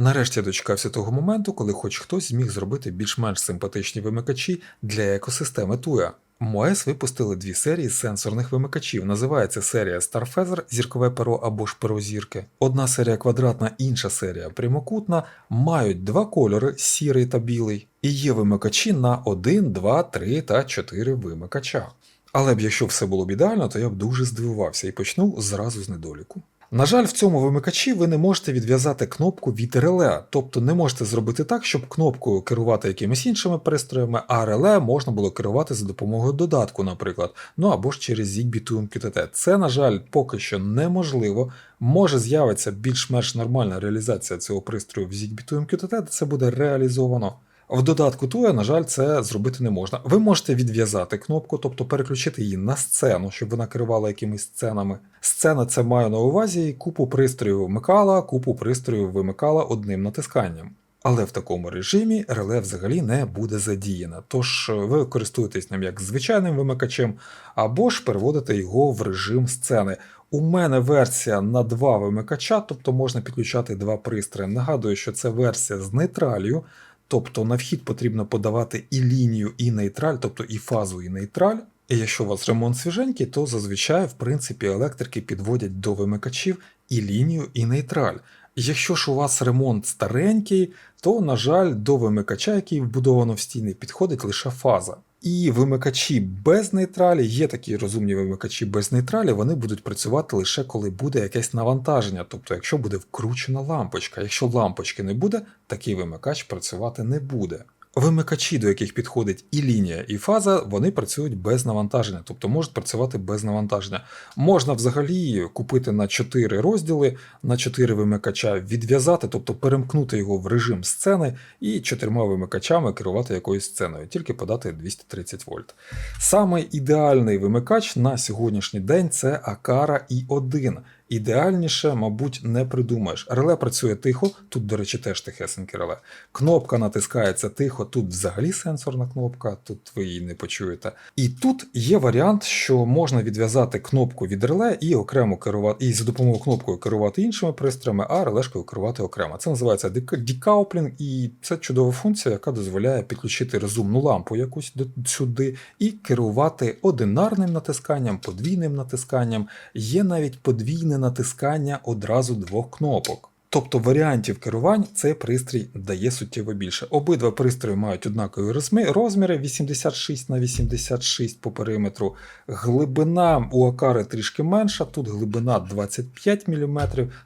Нарешті дочекався того моменту, коли хоч хтось зміг зробити більш-менш симпатичні вимикачі для екосистеми Туя. МОЕС випустили дві серії сенсорних вимикачів. Називається серія Starfeather, зіркове перо або ж перо зірки. Одна серія квадратна, інша серія прямокутна, мають два кольори сірий та білий, і є вимикачі на 1, 2, 3 та 4 вимикача. Але б якщо все було б ідеально, то я б дуже здивувався і почну зразу з недоліку. На жаль, в цьому вимикачі ви не можете відв'язати кнопку від реле, тобто не можете зробити так, щоб кнопкою керувати якимись іншими пристроями, а реле можна було керувати за допомогою додатку, наприклад, ну або ж через Zigbee to MQTT. Це, на жаль, поки що неможливо. Може з'явиться більш-менш нормальна реалізація цього пристрою в Zigbee to MQTT, де це буде реалізовано. В додатку Tuya, на жаль, це зробити не можна. Ви можете відв'язати кнопку, тобто переключити її на сцену, щоб вона керувала якимись сценами. Сцена це маю на увазі купу пристроїв вмикала, купу пристроїв вимикала одним натисканням. Але в такому режимі реле взагалі не буде задіяне, тож ви користуєтесь ним як звичайним вимикачем, або ж переводите його в режим сцени. У мене версія на два вимикача, тобто можна підключати два пристрої. Нагадую, що це версія з нейтралью, тобто на вхід потрібно подавати і лінію, і нейтраль, тобто і фазу, і нейтраль. І якщо у вас ремонт свіженький, то зазвичай, в принципі, електрики підводять до вимикачів і лінію, і нейтраль. Якщо ж у вас ремонт старенький, то, на жаль, до вимикача, який вбудовано в стіни, підходить лише фаза. І вимикачі без нейтралі, є такі розумні вимикачі без нейтралі, вони будуть працювати лише коли буде якесь навантаження, тобто якщо буде вкручена лампочка. Якщо лампочки не буде, такий вимикач працювати не буде. Вимикачі, до яких підходить і лінія, і фаза, вони працюють без навантаження, тобто можуть працювати без навантаження. Можна взагалі купити на 4 розділи, на 4 вимикача, відв'язати, тобто перемкнути його в режим сцени і чотирма вимикачами керувати якоюсь сценою, тільки подати 230 вольт. Саме ідеальний вимикач на сьогоднішній день це Акара i1. Ідеальніше, мабуть, не придумаєш. Реле працює тихо, тут, до речі, теж тихесеньке реле. Кнопка натискається тихо, тут взагалі сенсорна кнопка, тут ви її не почуєте. І тут є варіант, що можна відв'язати кнопку від реле і окремо керувати, і за допомогою кнопкою керувати іншими пристроями, а релешкою керувати окремо. Це називається декауплінг, і це чудова функція, яка дозволяє підключити розумну лампу якусь сюди і керувати одинарним натисканням, подвійним натисканням. Є навіть подвійне натискання одразу двох кнопок. Тобто варіантів керувань цей пристрій дає суттєво більше. Обидва пристрої мають однакові розміри 86 на 86 по периметру. Глибина у Акари трішки менша, тут глибина 25 мм,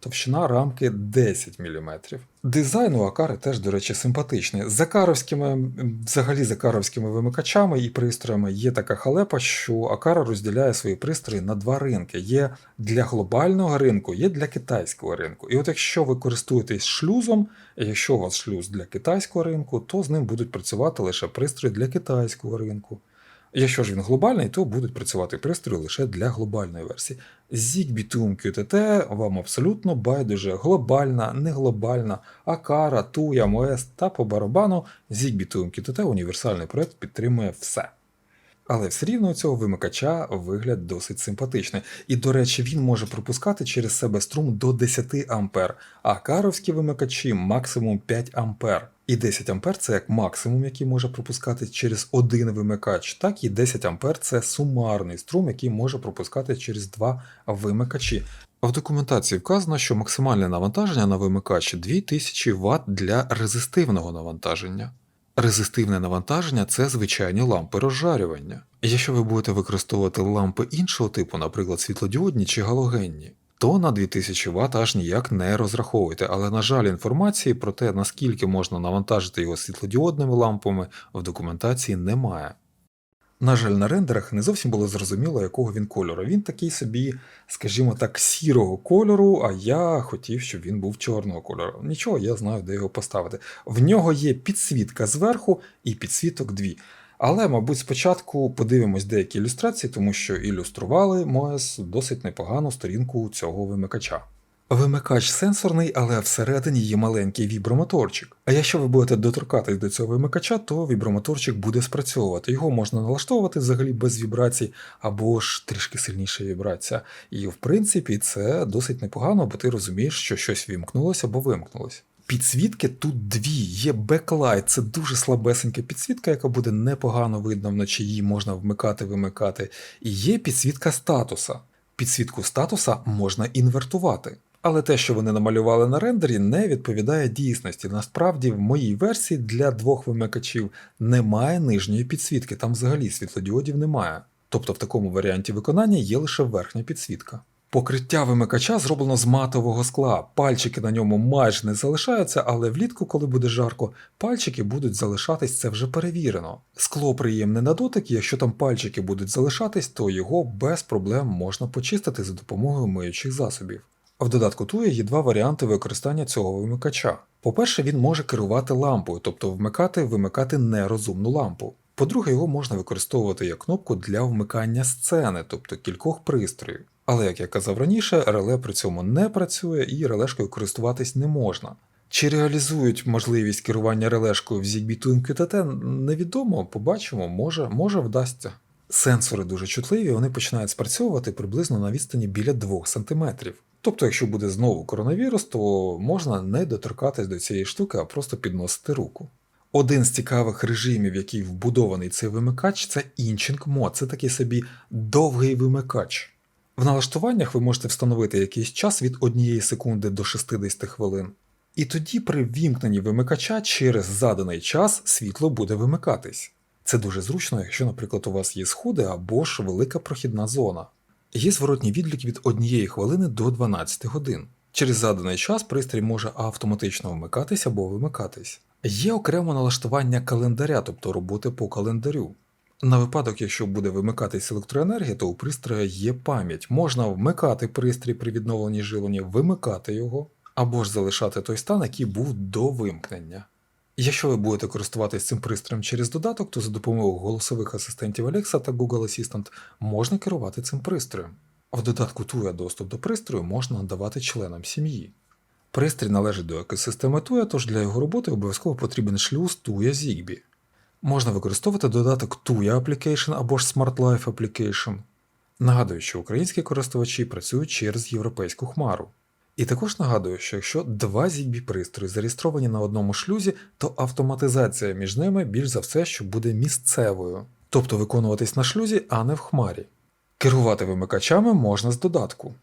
товщина рамки 10 мм. Дизайн у Акари теж, до речі, симпатичний. З закаровськими, м, взагалі закаровськими вимикачами і пристроями є така халепа, що Акара розділяє свої пристрої на два ринки. Є для глобального ринку, є для китайського ринку. І от якщо ви користуєтесь шлюзом, якщо у вас шлюз для китайського ринку, то з ним будуть працювати лише пристрої для китайського ринку. Якщо ж він глобальний, то будуть працювати пристрої лише для глобальної версії. Zigbee to QTT вам абсолютно байдуже глобальна, не глобальна, Акара, Tuya, MOS та по барабану Zigbee to QTT універсальний проект підтримує все. Але все рівно у цього вимикача вигляд досить симпатичний. І, до речі, він може пропускати через себе струм до 10 А, а каровські вимикачі максимум 5 А. І 10 А це як максимум, який може пропускати через один вимикач, так і 10 А це сумарний струм, який може пропускати через два вимикачі. В документації вказано, що максимальне навантаження на вимикач 2000 Вт для резистивного навантаження. Резистивне навантаження це звичайні лампи розжарювання. Якщо ви будете використовувати лампи іншого типу, наприклад, світлодіодні чи галогенні, то на 2000 Вт аж ніяк не розраховуйте. Але, на жаль, інформації про те, наскільки можна навантажити його світлодіодними лампами, в документації немає. На жаль, на рендерах не зовсім було зрозуміло, якого він кольору. Він такий собі, скажімо так, сірого кольору, а я хотів, щоб він був чорного кольору. Нічого, я знаю, де його поставити. В нього є підсвітка зверху і підсвіток дві. Але, мабуть, спочатку подивимось деякі ілюстрації, тому що ілюстрували Моес досить непогану сторінку цього вимикача. Вимикач сенсорний, але всередині є маленький вібромоторчик. А якщо ви будете доторкатись до цього вимикача, то вібромоторчик буде спрацьовувати. Його можна налаштовувати взагалі без вібрацій, або ж трішки сильніша вібрація. І в принципі це досить непогано, бо ти розумієш, що щось вімкнулося або вимкнулося. Підсвітки тут дві. Є беклайт, це дуже слабесенька підсвітка, яка буде непогано видно вночі, її можна вмикати, вимикати. І є підсвітка статуса. Підсвітку статуса можна інвертувати. Але те, що вони намалювали на рендері, не відповідає дійсності. Насправді, в моїй версії для двох вимикачів немає нижньої підсвітки, там взагалі світлодіодів немає. Тобто в такому варіанті виконання є лише верхня підсвітка. Покриття вимикача зроблено з матового скла. Пальчики на ньому майже не залишаються, але влітку, коли буде жарко, пальчики будуть залишатись, це вже перевірено. Скло приємне на дотик, якщо там пальчики будуть залишатись, то його без проблем можна почистити за допомогою миючих засобів. В додатку TUI є два варіанти використання цього вимикача. По-перше, він може керувати лампою, тобто вмикати вимикати нерозумну лампу. По-друге, його можна використовувати як кнопку для вмикання сцени, тобто кількох пристроїв. Але, як я казав раніше, реле при цьому не працює і релешкою користуватись не можна. Чи реалізують можливість керування релешкою в ZigBee to MQTT, невідомо, побачимо, може, може вдасться. Сенсори дуже чутливі, вони починають спрацьовувати приблизно на відстані біля 2 см. Тобто, якщо буде знову коронавірус, то можна не доторкатись до цієї штуки, а просто підносити руку. Один з цікавих режимів, який вбудований цей вимикач, це Inching Mode. Це такий собі довгий вимикач. В налаштуваннях ви можете встановити якийсь час від 1 секунди до 60 хвилин. І тоді при вімкненні вимикача через заданий час світло буде вимикатись. Це дуже зручно, якщо, наприклад, у вас є сходи або ж велика прохідна зона. Є зворотній відлік від 1 хвилини до 12 годин. Через заданий час пристрій може автоматично вмикатись або вимикатись. Є окреме налаштування календаря, тобто роботи по календарю. На випадок, якщо буде вимикатись електроенергія, то у пристрою є пам'ять. Можна вмикати пристрій при відновленні живлення, вимикати його, або ж залишати той стан, який був до вимкнення. Якщо ви будете користуватися цим пристроєм через додаток, то за допомогою голосових асистентів Alexa та Google Assistant можна керувати цим пристроєм. В додатку TUIA доступ до пристрою можна надавати членам сім'ї. Пристрій належить до екосистеми TUIA, тож для його роботи обов'язково потрібен шлюз TUIA Zigbee. Можна використовувати додаток TUIA Application або ж Smart Life Application. Нагадую, що українські користувачі працюють через європейську хмару. І також нагадую, що якщо два ZigBee пристрої зареєстровані на одному шлюзі, то автоматизація між ними більш за все, що буде місцевою, тобто виконуватись на шлюзі, а не в хмарі. Керувати вимикачами можна з додатку.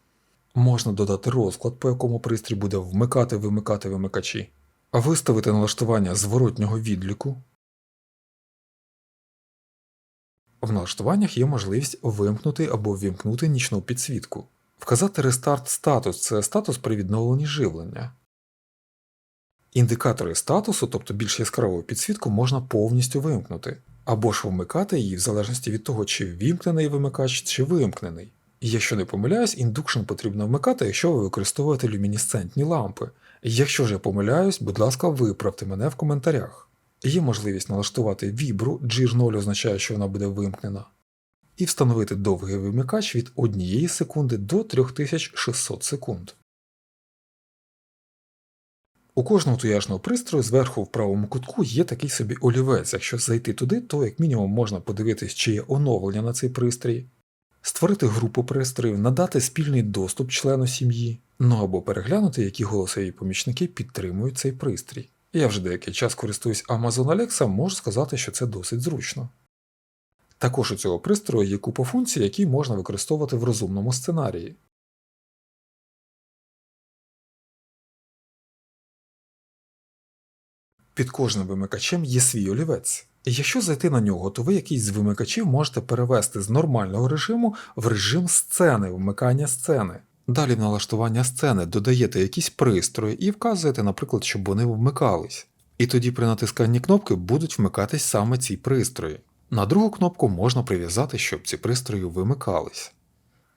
Можна додати розклад, по якому пристрій буде вмикати-вимикати вимикачі, виставити налаштування зворотнього відліку. В налаштуваннях є можливість вимкнути або ввімкнути нічну підсвітку. Вказати рестарт статус це статус при відновленні живлення. Індикатори статусу, тобто більш яскраву підсвітку, можна повністю вимкнути, або ж вмикати її в залежності від того, чи ввімкнений вимикач, чи вимкнений. І якщо не помиляюсь, індукшн потрібно вмикати, якщо ви використовуєте люмінесцентні лампи. Якщо ж я помиляюсь, будь ласка, виправте мене в коментарях. Є можливість налаштувати вібру, джир 0 означає, що вона буде вимкнена, і встановити довгий вимикач від 1 секунди до 3600 секунд. У кожного туяшного пристрою зверху в правому кутку є такий собі олівець. Якщо зайти туди, то як мінімум можна подивитись, чи є оновлення на цей пристрій, створити групу пристроїв, надати спільний доступ члену сім'ї, ну або переглянути, які голосові помічники підтримують цей пристрій. Я вже деякий час користуюсь Amazon Alexa, можу сказати, що це досить зручно. Також у цього пристрою є купа функцій, які можна використовувати в розумному сценарії. Під кожним вимикачем є свій олівець. І якщо зайти на нього, то ви якийсь з вимикачів можете перевести з нормального режиму в режим сцени, вмикання сцени. Далі в налаштування сцени додаєте якісь пристрої і вказуєте, наприклад, щоб вони вмикались. І тоді при натисканні кнопки будуть вмикатись саме ці пристрої. На другу кнопку можна прив'язати, щоб ці пристрої вимикались.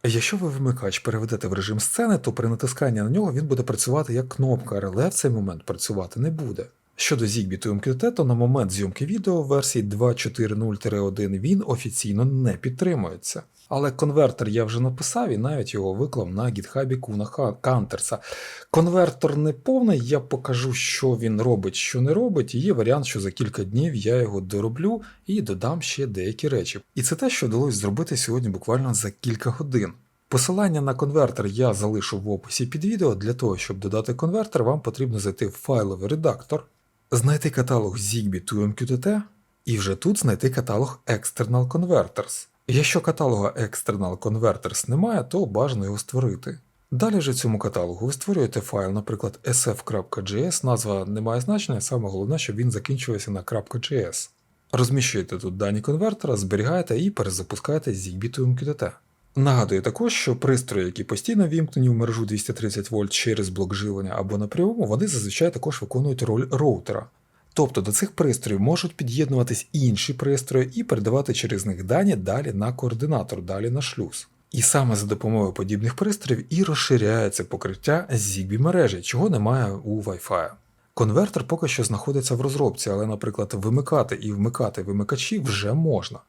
Якщо ви вимикач переведете в режим сцени, то при натисканні на нього він буде працювати як кнопка, реле в цей момент працювати не буде. Щодо Zigbee та MQTT, то на момент зйомки відео версії 2.4.0-1 він офіційно не підтримується. Але конвертер я вже написав і навіть його виклав на гітхабі Куна Кантерса. Конвертор не повний, я покажу, що він робить, що не робить, і є варіант, що за кілька днів я його дороблю і додам ще деякі речі. І це те, що вдалося зробити сьогодні буквально за кілька годин. Посилання на конвертер я залишу в описі під відео. Для того, щоб додати конвертер, вам потрібно зайти в файловий редактор, знайти каталог Zigbee 2MQTT і вже тут знайти каталог External Converters. Якщо каталога External Converters немає, то бажано його створити. Далі вже в цьому каталогу ви створюєте файл, наприклад, sf.js, назва не має значення, саме головне, щоб він закінчувався на .js. Розміщуєте тут дані конвертера, зберігаєте і перезапускаєте Zigbee 2MQTT. Нагадую також, що пристрої, які постійно вімкнені в мережу 230 вольт через блок живлення або напряму, вони зазвичай також виконують роль роутера. Тобто до цих пристроїв можуть під'єднуватись інші пристрої і передавати через них дані далі на координатор, далі на шлюз. І саме за допомогою подібних пристроїв і розширяється покриття Zigbee мережі, чого немає у Wi-Fi. Конвертер поки що знаходиться в розробці, але, наприклад, вимикати і вмикати вимикачі вже можна.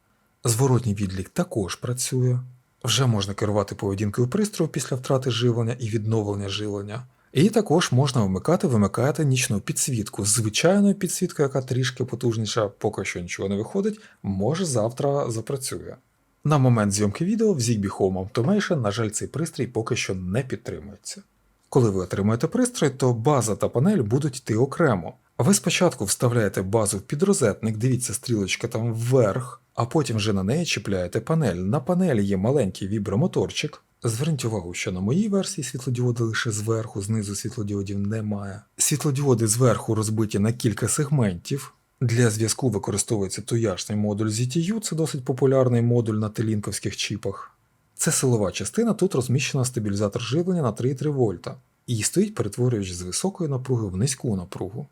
Зворотній відлік також працює. Вже можна керувати поведінкою пристрою після втрати живлення і відновлення живлення. І також можна вмикати, вимикати нічну підсвітку. Звичайною підсвіткою, яка трішки потужніша, поки що нічого не виходить, може завтра запрацює. На момент зйомки відео в Zigbee Home Automation, на жаль, цей пристрій поки що не підтримується. Коли ви отримаєте пристрій, то база та панель будуть йти окремо. Ви спочатку вставляєте базу в підрозетник, дивіться стрілочка там вверх, а потім вже на неї чіпляєте панель. На панелі є маленький вібромоторчик. Зверніть увагу, що на моїй версії світлодіоди лише зверху, знизу світлодіодів немає. Світлодіоди зверху розбиті на кілька сегментів. Для зв'язку використовується тояшний модуль ZTU, це досить популярний модуль на телінковських чіпах. Це силова частина, тут розміщена стабілізатор живлення на 3,3 вольта. І стоїть перетворювач з високої напруги в низьку напругу.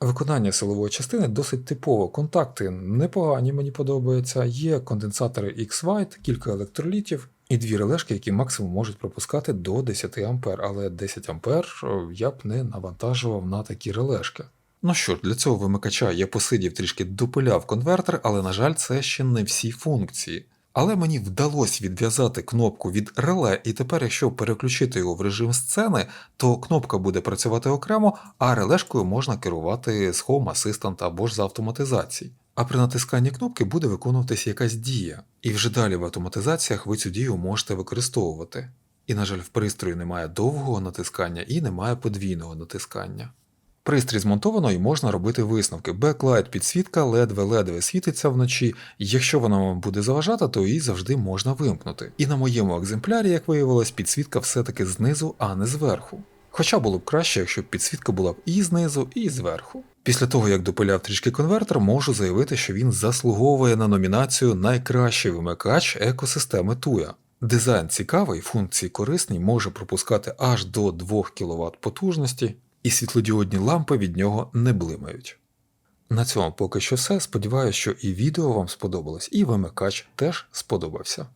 Виконання силової частини досить типово. Контакти непогані, мені подобаються. Є конденсатори X-White, кілька електролітів і дві релешки, які максимум можуть пропускати до 10 А, але 10 А я б не навантажував на такі релешки. Ну що ж, для цього вимикача я посидів трішки допиляв конвертер, але, на жаль, це ще не всі функції. Але мені вдалося відв'язати кнопку від реле, і тепер, якщо переключити його в режим сцени, то кнопка буде працювати окремо, а релешкою можна керувати з Home Assistant або ж з автоматизації. А при натисканні кнопки буде виконуватися якась дія, і вже далі в автоматизаціях ви цю дію можете використовувати. І, на жаль, в пристрої немає довгого натискання і немає подвійного натискання. Пристрій змонтовано і можна робити висновки. Беклайт підсвітка ледве-ледве світиться вночі, якщо вона вам буде заважати, то її завжди можна вимкнути. І на моєму екземплярі, як виявилось, підсвітка все-таки знизу, а не зверху. Хоча було б краще, якщо б підсвітка була б і знизу, і зверху. Після того, як допиляв трішки конвертер, можу заявити, що він заслуговує на номінацію Найкращий вимикач екосистеми Туя. Дизайн цікавий, функції корисні, може пропускати аж до 2 кВт потужності, і світлодіодні лампи від нього не блимають. На цьому поки що все. Сподіваюся, що і відео вам сподобалось, і вимикач теж сподобався.